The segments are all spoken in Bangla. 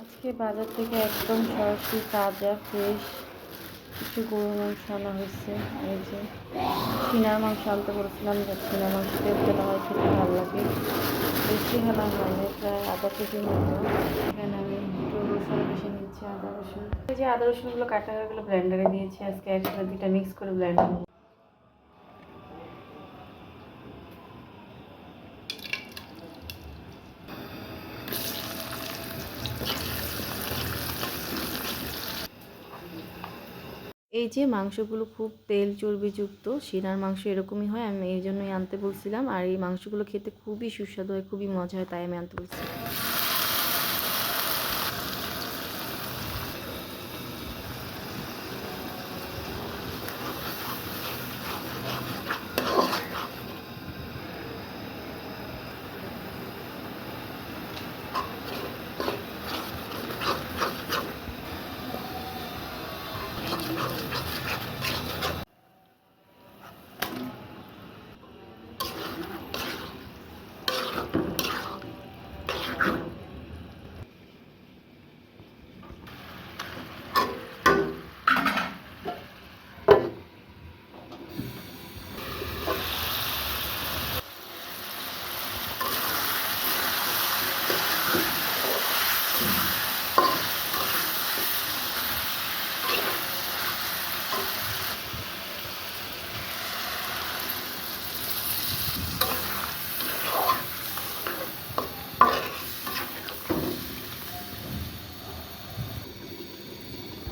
আজকে বাজার থেকে একদম সরাসরি তাজা ফ্রেশ কিছু গরুর মাংস আনা হয়েছে। এই যে সিনার মাংস আনতে বলেছিলাম, যে সিনার মাংস তেল তেলা হয় খেতে ভালো লাগে। বেশি হেলা হয়নি প্রায় আধা কেজির মতো। এখানে আমি একটু রসুন বেশি নিচ্ছি আদা রসুন। এই যে আদা রসুনগুলো কাটা হয়ে গেলো ব্লেন্ডারে দিয়েছি আজকে একসাথে দুটা মিক্স করে ব্লেন্ডার এই যে মাংসগুলো খুব তেল চর্বিযুক্ত সিনার মাংস এরকমই হয়, আমি এই জন্যই আনতে বলছিলাম। আর এই মাংসগুলো খেতে খুবই সুস্বাদু হয়, খুবই মজা হয়, তাই আমি আনতে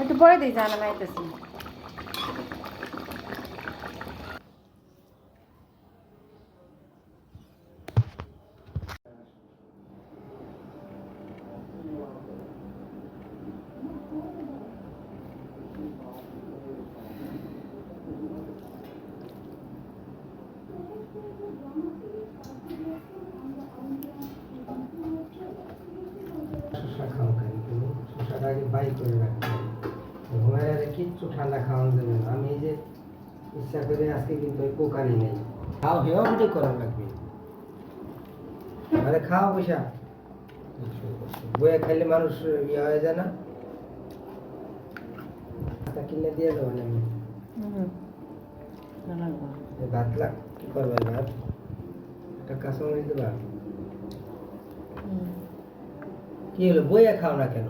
একটু পরে দিই জানা মাইতেছি শসাটা আগে বাই করে রাখতে হবে। ঘুমের আগে কিচ্ছু ঠান্ডা খাওয়ানো যাবে না। আমি এই যে ইচ্ছা করে আজকে কিন্তু ওই কোকানি নেই। খাও হেও কিন্তু করা লাগবে। আরে খাও পয়সা বয়ে খাইলে মানুষ ইয়ে হয়ে যায় না। তা কিনে দিয়ে দেবো না আমি। ভাত লাগ কি করবে ভাত? একটা কাঁচামরিচ দেবা? কি হলো বইয়া খাও না কেন?